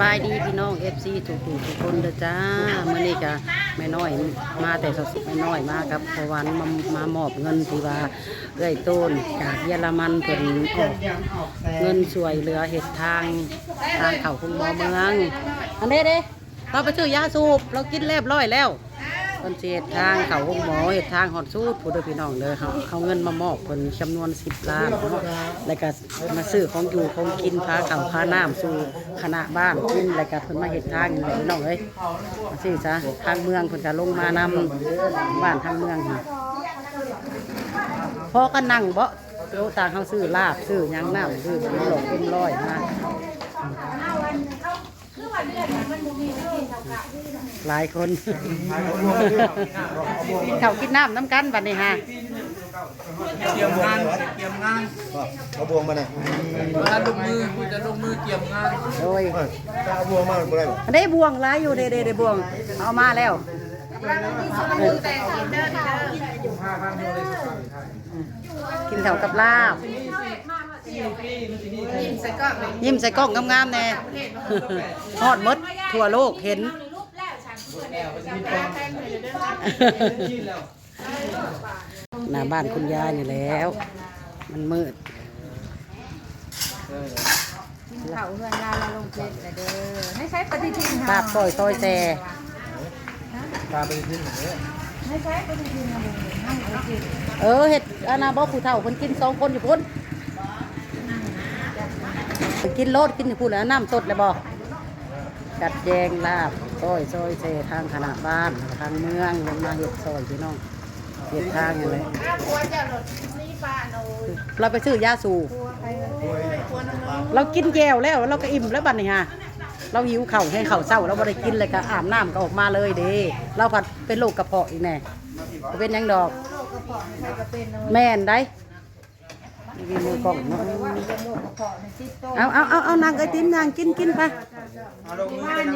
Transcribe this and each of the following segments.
บายดีพี่น้อง FC ทุกทุกทุกคนเด้อจ้าเมื่อนี้ก็ไม่น้อยมาแต่สดไม่น้อยมากับพวันมามามอบเงินที่ว่าเอื้อยต้นจากเยอรมันเพิ่นออกเงินช่วยเหลือเหตุทางทางเขาคุงบ่อเมือง อันนี้เด้เราไปซื้อยาสูบเรากินเรียบร้อยแล้ว เพิ่นสิเฮ็ดทางเขาคุงหมอเฮ็ดทางฮอดสูตรผู้เด้อพี่น้องเด้อเฮาเอาเงินมามอบเพิ่นจำนวน 10 ล้านเนาะแล้วก็มาซื้อของอยู่ของกินพาข้าวพาน้ำสู่คณะบ้านกินแล้วก็เพิ่นมาเฮ็ดทางนี่แหละพี่น้องเอ้ยมาซื้อซะทางเมืองเพิ่นก็ลงมานำบ้านทางเมืองนี่พอก็นั่งเบ่โลต่างเฮาซื้อลาบซื้อหยังน้ำซื้อหลอกเป็นร้อยมา หลายคน กินข้าวกินน้ำน้ำกันบัดนี้ฮะเกี่ยมงานเกี่ยมงานเอาบวงมาหน่อยเวลาลงมือคุณจะลงมือเกี่ยมงานโดยถ้าเอาบวงมาบ่ได้บ่ได้บ่วงหลายอยู่เด้เด้ได้บ่วง เอามาแล้วกินข้าวกับลาบ ยิ้มใส่กล้องงามๆแน่ฮอดหมดทั่วโลกเห็นหน้าบ้านคุณยายนี่แล้ว มันมืดเขาเฮือนยาเราลงเพชรเด้อไม่ใช่ปฏิทินลาบซอยซอยแซตาไปทิ้งอย่างนี้ไม่ใช่ปฏิทินนะลุงนั่งโอเคเออเห็ดอานาบอกผู้เฒ่าคนกินสองคนอยู่พุ่น กินโลดกินอยู่พุ่นแล้วน้ำสดเลยบอกจัดแจงลาบซอยซอยเซทางขนาดบ้านทางเมืองลงมาเห็ดซอยพี่น้องเห็ดทางอย่างไรเราไปซื้อยาสูบเรากินแก้วแล้วเราก็อิ่มแล้วบัดนี้ฮะเราหิวเข่าให้เข่าเศร้าเราบ่ได้กินเลยก็อาบน้ำก็ออกมาเลยเด้เราผัดเป็นโรคกระเพาะอีกแน่เป็นยังดอก แม่นได้ มีมือกล่องเนาะว่าเป็นโรคกระเพาะในซิสโตเอาเอาเอาเอานางไอติมนางกินกินไป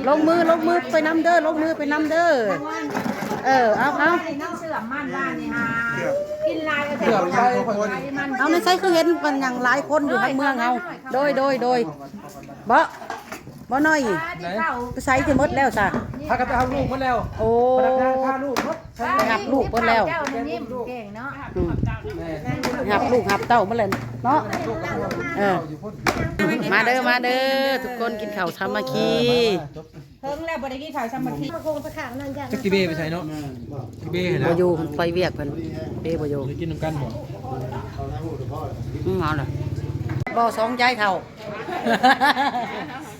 ลงมือลงมือไปน้ำเด้อลงมือไปน้ำเด้อเออเอาเอานั่งเสื่อมม่านบ้านนี่ฮะกินลายก็เกี่ยมไปคนมันเอาในใช้คือเห็นมันอย่างหลายคนอยู่ทั้งเมืองเอาโดยโดยโดยบ่บ่น้อยที่เข้าไปใช้ที่หมดแล้วจ้ะพากันไปเอาลูกมาแล้วโอ้พนักงานพาลูกรถไป หับลูกเพิ่นแล้วเจ้ามันยิ้มเก่งเนาะอืมหับลูกหับเต้ามาเลยเนาะเออมาเด้อมาเด้อทุกคนกินข้าวทำมาคีเพิ่งแล้วบ่ได้กินข้าวสามัคคีจักรีเบ้ไปใช้เนาะจักรีเบ้เห็นบแล้วอยู่ไปเวียกเพิ่นเป้บอยู่กินน้ำกันบ่อืมเอาล่ะบ่สองใจเท่า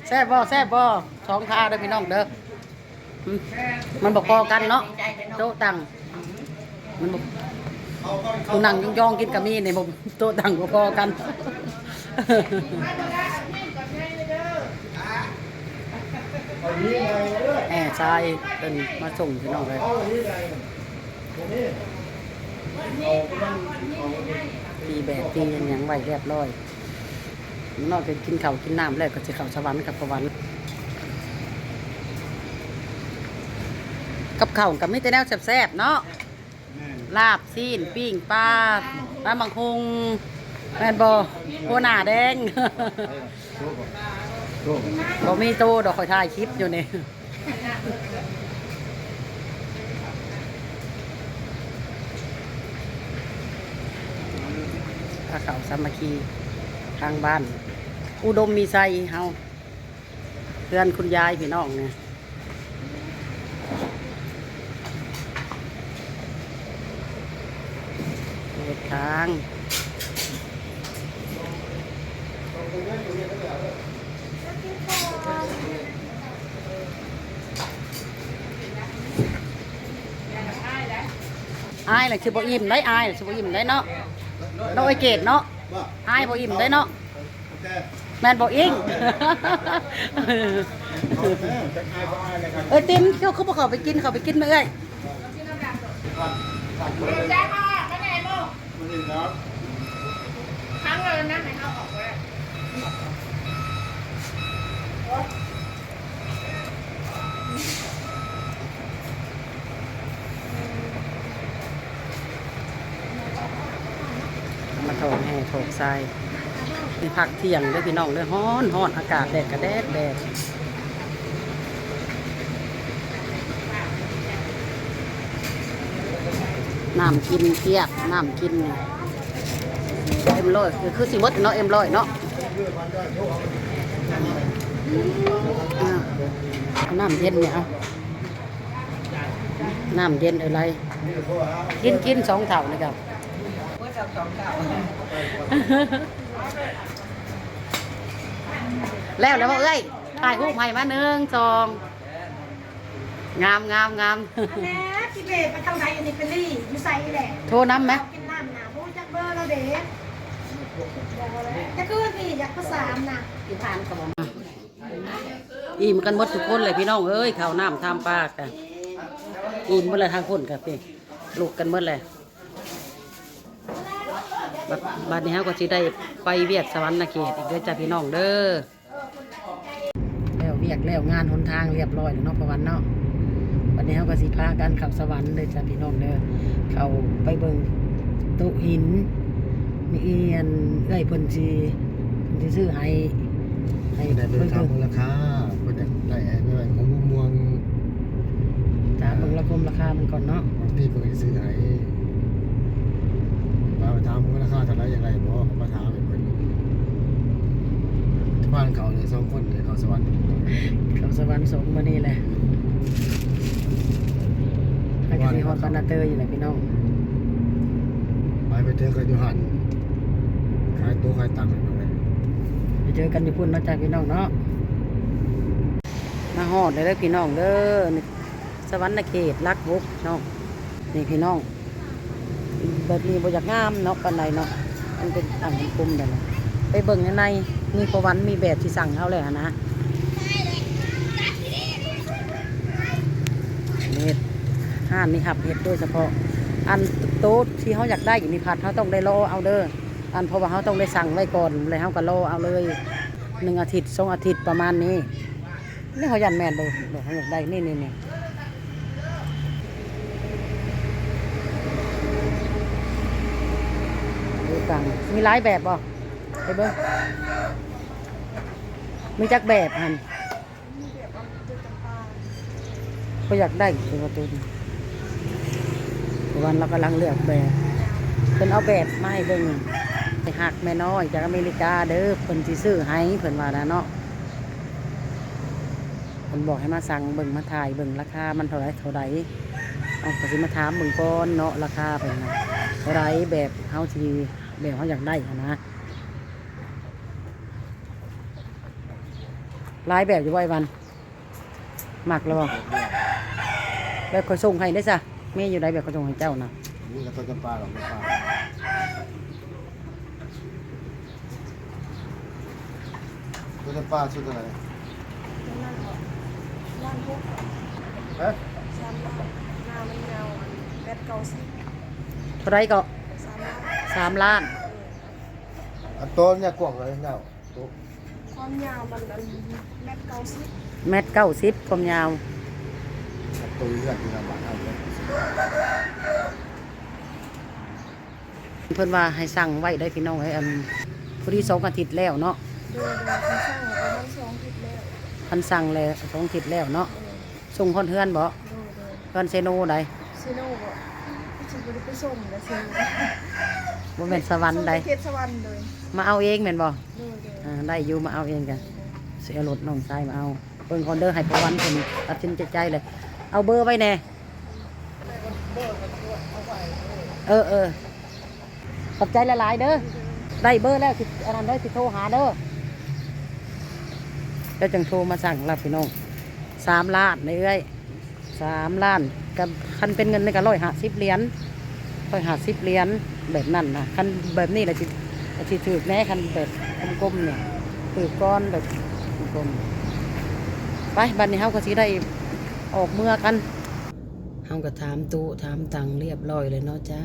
แซ่บบ่แซ่บบ่สองทาเด้อพี่น้องเด้ออืมมันบ่พอกันเนาะโต๊ะตัง มันบ่ผู้นั่งยองๆกินกับมีในี่บ่โต๊ะตังบ่พอกัน แอบชายเป็นมาส่งพี่น้องเลยตีแบบตีอย่างยังไหวเรียบร้อยนอกจากกินข้าวกินน้ำแล้วก็จะเข้าสวรรค์กับสวรรค์กับข้าวกับมิตรแนวแซ่บๆเนาะ ลาบซีนปิ้งปลาปลาบังคงแมนบอโคหน้าแดงบ่มีโตดอกคอยถ่ายคลิปอยู่นี่พระเขาสามัคคีทางบ้าน อุดมมีใจเฮาเพื่อนคุณยายพี่น้องเนี่ย เดินทางอายแหละคือบ่อิ่มได้อายแหละคือบ่อิ่มได้เนาะเราไอเกตเนาะอายบ่อิ่มได้เนาะแมนบ่อิงเอ้ยติมเขาเขาบอกเขาไปกินเขาไปกินมาเอ้ยมาโถกแห่โถกทรายเป็นผักเที่ยงเด้วยพี่น้องเลยฮ้อนฮ้อนอากาศแดดกระแดดแดด น้ำกินเกียกน้ำกินเนี่ยเอ็มร้อยคือคือสิหมดเนาะเอ็มร้อยเนาะอ่าเอาน้ำเย็นเนี่ยเอาน้ำเย็นอะไร กินกินสองเท่าเลยครับแล้วแล้วบอกเอ้ยถ่ายรูปให้มาหนึ่งสอง งามงามงาม แม่พี่เบไปทางไหนอันนี้เป็นลี่อยู่ใส่แหละโทรน้ำไหมกินน้ำนะพูดจักเบอร์เราเด็กจะคือพี่อยากประสานนะอิ่มกันหมดทุกคนเลยพี่น้องเอ้ยข้าวน้ำทำปลากันอิ่มหมดเลยทางคนกับพี่ลูกกันหมดเลยบัดบัดนี้เฮาก็สิได้ไปเวียกสวรรค์เขตอีกเด้อจ้าพี่น้องเด้อแล้วเวียกแล้วงานหนทางเรียบร้อยแล้วเนาะประวันเนาะวั นนี้เฮาก็สิพากันเข้าสวรรค์เด้อจ้าพี่น้องเด้อเข้าไปเบิ่งต๊ะหินมีเอียนเอ้ยเพิ่นสิเพิ่นสิซื้อให้ให้ได้เป็เพิ่นนทางเบิ่งมูลค่าเพิ่นได้ได้ไม่ว่าของมุมมวงตามเบิ่งราคมราคามันก่อนเนาะบางทีเพิ่นซื้อให้มาถามมูลค่าเท่าไหร่อย่างไรบ่มาถามให้เพิ่นที่บ้านเขาเลยสองคนเลยเขาสวรรค์เขาสวรรค์สงมานี่แหละ ให้กันที่ฮอดบานาเตอร์อยู่แหละพี่น้องไปไปเจอกันอยู่หันขายตัวขายตังค์ตรงนั้ไปเจอกันอยู่พุ่นนะจ้าพี่น้องเนาะมาฮอดเลยเด้อพี่น้องเด้อสวรรค์เขตรักบุกน้องนี่พี่น้องแบบนี้บ่อยากงามเนาะปานใดเนาะมันเป็นต่างกลุ่มเด้อเนาะไปเบิ่งในในมีประวันมีแบบที่สั่งเอาเลยนะเฮ็ด ห้านนี่ครับเฮ็ดโดยเฉพาะ อันโต๊ะที่เขาอยากได้อยู่นี่ผัดเขาต้องได้รอเอาเด้ออันเพราะว่าเขาต้องได้สั่งไว้ก่อนเลยเขาก็รอเอาเลยหนึ่งอาทิตย์สองอาทิตย์ประมาณนี้ นี่เขายันแม่นเลยเขาอยากได้นี่นี่นี่ดูกังมีหลายแบบบ่ไปเบิ้งมีจักแบบหันเขาอยากได้ตัวการ์ตูน วันเรากำลังเลือกแบบเพิ่นเอาแบบไมาให้เบิ่งไปหักแม่น้อยจากอเมริกาเด้อเพิ่นสิซื้อให้เพิ่นว่านะเนาะเพิ่นบอกให้มาสั่งเบิ่งมาถ่ายเบิ่งราคามันเท่าไรเท่าไรเอาก็สิมาถามเบิ่งก่อนเนาะราคาเพิ่นน่ะเท่าไรแบบเฮาสิแบบเฮาอยากได้กันนะลายแบบอยู่ไอ้วันหมักแล้วบ่แบบขอยส่งให้ได้จ้ะ มีอยู่ได้แบบขอยส่งให้เจ้านะนี่ก็ต้นจำปาหรอกจำปาต้นจำปาชุดอะไรเอ๊ะสามล้านหน้ามันยาวแปดเก้าสิบเท่าไรก็สามล้านสามล้านอันโต้นเนี่ยกว้างเลยเจ้าโต๊ะความยาวมันอันแปดเก้าสิบเม็ดเก้าสิบความยาว อันโตัวเลือดที่เราบ้านเอาเลย เพิ่นว่าให้สั่งไว้ได้พี่น้องไอ้อันพอดีสองอาทิตย์แล้วเนาะโดยโดยที่สร้างประมาณสองทิศแล้วพันสั่งแล้วสองอาทิตย์แล้วเนาะส่งคนเฮือนบ่โดยโดยเฮือนเซโนใดซีโน่บอกพี่ชิบได้ไปส่งแล้วซีโน่บ่แม่นสวรรค์ใดเทศสวรรค์เลยมาเอาเองแม่นบ่โดยโดยอ่าได้อยู่มาเอาเองกันเสียรถน้องชายมาเอาเพิ่นคอนเดอร์ให้ประวันเพิ่นตัดสินใจเลยเอาเบอร์ไว้แน่ เออเออขอบใจละลายเด้อได้เบอร์แล้วสิอันนั้นเด้สิโทรหาเด้อแล้วจังโทรมาสั่งรับพี่น้องสามล้านเอ้ยสามล้านกับคันเป็นเงินในก็ร้อยห้าสิบเหรียญร้อยห้าสิบเหรียญแบบนั้นนะคันแบบนี้แหละสิสิถือแน่คันแบบกลมๆเนี่ยถือก้อนแบบกลมไปบัดนี้เฮาก็สิได้ออกเมื่อกัน เฮาก็ถามตู้ถามตังเรียบร้อยเลยเนาะจ้า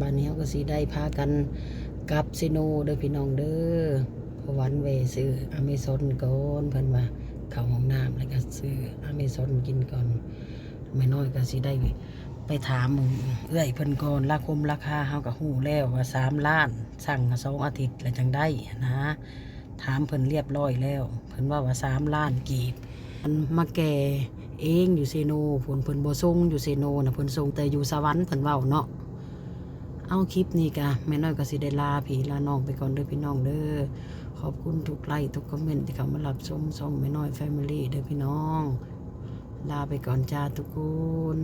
บัดนี้เฮาก็สิได้พากันกลับซิโนเด้อพี่น้องเด้อพวันเวซื้ออเมซอนก่อนเพิ่นว่าเข้าห้องน้ำแล้วก็ซื้ออเมซอนกินก่อนไม่น้อยก็สิได้ไปถามมู่เอื้อยเพิ่นก่อนราคมราคาเฮาก็ฮู้แล้วว่าสามล้าน สั่งสองอาทิตย์แล้วจังได้นะถามเพิ่นเรียบร้อยแล้ว เพิ่นว่าว่าสามล้านกีบมันมาแก่ เองอยู่เซโนผลเพิ่นบซุงอยู่เซโนนะเพิ่นทรงแต่อยู่สวรรค์เพิ่นเว้าเนาะเอาคลิปนี้กะแม่น้อยก็สิได้ลาผีลาน้องไปก่อนเด้อพี่น้องเด้อขอบคุณทุกไลค์ทุกคอมเมนต์ที่เข้ามารับชมช่องแม่น้อยแฟมิลี่เด้อพี่น้อง ลาไปก่อนจ้าทุกคน